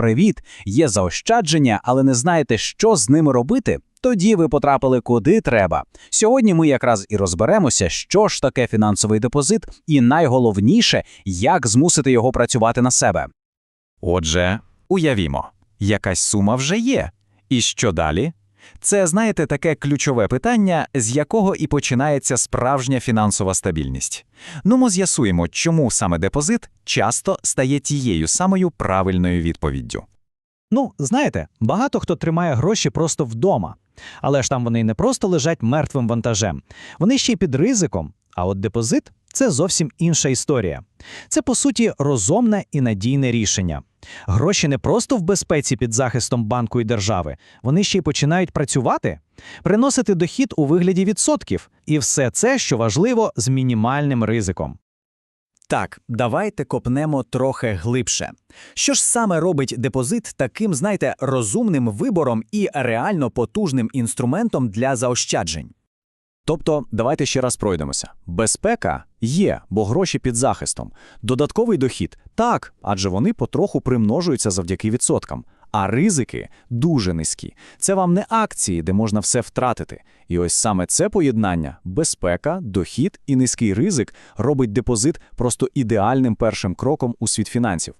Привіт! Є заощадження, але не знаєте, що з ними робити? Тоді ви потрапили куди треба. Сьогодні ми якраз і розберемося, що ж таке фінансовий депозит, і найголовніше, як змусити його працювати на себе. Отже, уявімо, якась сума вже є. І що далі? Це, знаєте, таке ключове питання, з якого і починається справжня фінансова стабільність. Ну, ми з'ясуємо, чому саме депозит часто стає тією самою правильною відповіддю. Ну, знаєте, багато хто тримає гроші просто вдома. Але ж там вони не просто лежать мертвим вантажем, вони ще й під ризиком. А от депозит це зовсім інша історія. Це, по суті, розумне і надійне рішення. Гроші не просто в безпеці під захистом банку і держави, вони ще й починають працювати, приносити дохід у вигляді відсотків. І все це, що важливо, з мінімальним ризиком. Так, давайте копнемо трохи глибше. Що ж саме робить депозит таким, знаєте, розумним вибором і реально потужним інструментом для заощаджень? Тобто, давайте ще раз пройдемося. Безпека є, бо гроші під захистом. Додатковий дохід так, адже вони потроху примножуються завдяки відсоткам. А ризики дуже низькі. Це вам не акції, де можна все втратити. І ось саме це поєднання безпека, дохід і низький ризик робить депозит просто ідеальним першим кроком у світ фінансів.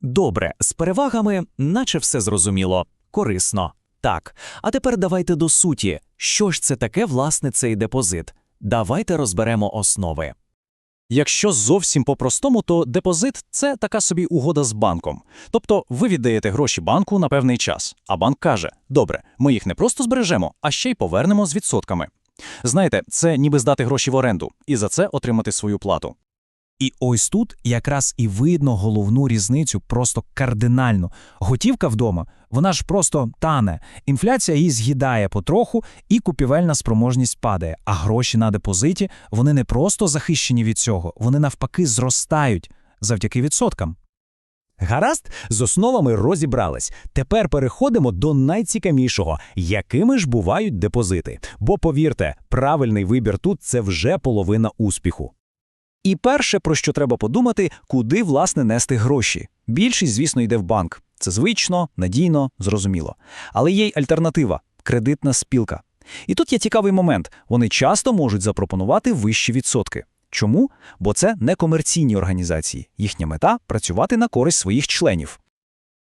Добре, з перевагами, наче все зрозуміло, корисно. Так, а тепер давайте до суті. Що ж це таке, власне, цей депозит? Давайте розберемо основи. Якщо зовсім по-простому, то депозит це така собі угода з банком. Тобто ви віддаєте гроші банку на певний час, а банк каже: добре, ми їх не просто збережемо, а ще й повернемо з відсотками. Знаєте, це ніби здати гроші в оренду і за це отримати свою плату. І ось тут якраз і видно головну різницю, просто кардинальну. Готівка вдома, вона ж просто тане, інфляція її з'їдає потроху, і купівельна спроможність падає. А гроші на депозиті вони не просто захищені від цього, вони навпаки зростають завдяки відсоткам. Гаразд, з основами розібрались. Тепер переходимо до найцікавішого, якими ж бувають депозити. Бо повірте, правильний вибір тут це вже половина успіху. І перше, про що треба подумати, куди власне нести гроші. Більшість, звісно, йде в банк. Це звично, надійно, зрозуміло. Але є й альтернатива кредитна спілка. І тут є цікавий момент: вони часто можуть запропонувати вищі відсотки. Чому? Бо це не комерційні організації. Їхня мета працювати на користь своїх членів.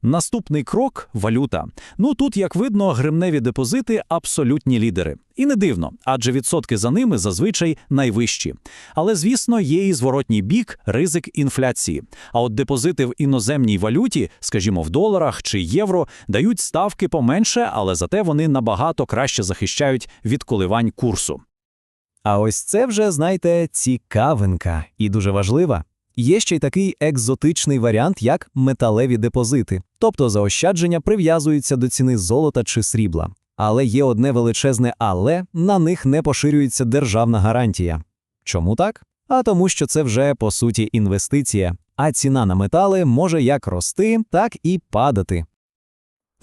Наступний крок валюта. Ну тут, як видно, гривневі депозити абсолютні лідери. І не дивно, адже відсотки за ними зазвичай найвищі. Але, звісно, є і зворотній бік ризик інфляції. А от депозити в іноземній валюті, скажімо, в доларах чи євро, дають ставки поменше, але зате вони набагато краще захищають від коливань курсу. А ось це вже, знаєте, цікавинка і дуже важлива. Є ще й такий екзотичний варіант, як металеві депозити, тобто заощадження прив'язуються до ціни золота чи срібла. Але є одне величезне але на них не поширюється державна гарантія. Чому так? А тому, що це вже по суті інвестиція, а ціна на метали може як рости, так і падати.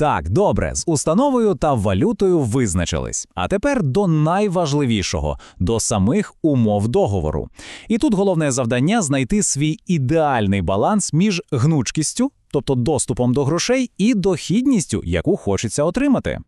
Так, добре, з установою та валютою визначились. А тепер до найважливішого до самих умов договору. І тут головне завдання знайти свій ідеальний баланс між гнучкістю, тобто доступом до грошей, і дохідністю, яку хочеться отримати.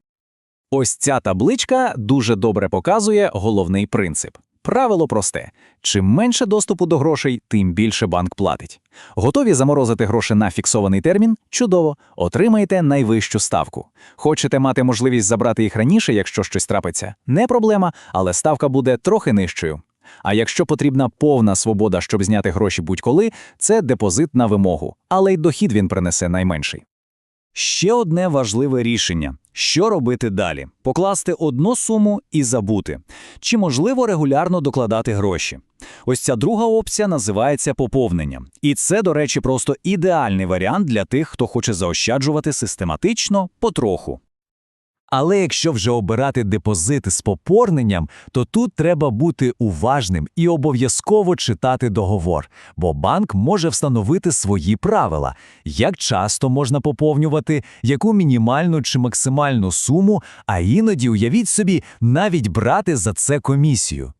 Ось ця табличка дуже добре показує головний принцип. Правило просте: чим менше доступу до грошей, тим більше банк платить. Готові заморозити гроші на фіксований термін? Чудово, отримаєте найвищу ставку. Хочете мати можливість забрати їх раніше, якщо щось трапиться? Не проблема, але ставка буде трохи нижчою. А якщо потрібна повна свобода, щоб зняти гроші будь-коли, це депозит на вимогу, але й дохід він принесе найменший. Ще одне важливе рішення. Що робити далі? Покласти одну суму і забути. Чи можливо регулярно докладати гроші? Ось ця друга опція називається поповнення. І це, до речі, просто ідеальний варіант для тих, хто хоче заощаджувати систематично, потроху. Але якщо вже обирати депозити з поповненням, то тут треба бути уважним і обов'язково читати договор, бо банк може встановити свої правила, як часто можна поповнювати, яку мінімальну чи максимальну суму, а іноді, уявіть собі, навіть брати за це комісію.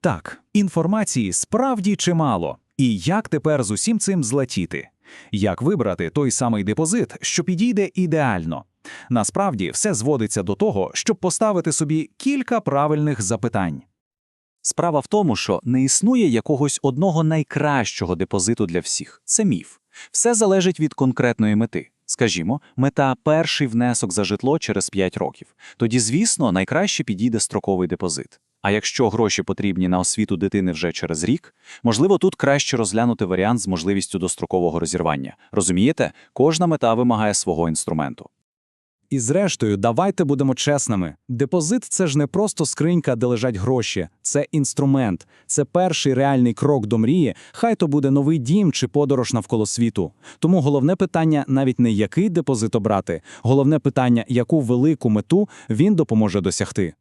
Так, інформації справді чимало. І як тепер з усім цим злетіти? Як вибрати той самий депозит, що підійде ідеально? Насправді, все зводиться до того, щоб поставити собі кілька правильних запитань. Справа в тому, що не існує якогось одного найкращого депозиту для всіх. Це міф. Все залежить від конкретної мети. Скажімо, мета перший внесок за житло через 5 років. Тоді, звісно, найкраще підійде строковий депозит. А якщо гроші потрібні на освіту дитини вже через рік, можливо, тут краще розглянути варіант з можливістю дострокового розірвання. Розумієте, кожна мета вимагає свого інструменту. І зрештою, давайте будемо чесними. Депозит це ж не просто скринька, де лежать гроші, це інструмент, це перший реальний крок до мрії. Хай то буде новий дім чи подорож навколо світу. Тому головне питання навіть не який депозит обрати, головне питання, яку велику мету він допоможе досягти.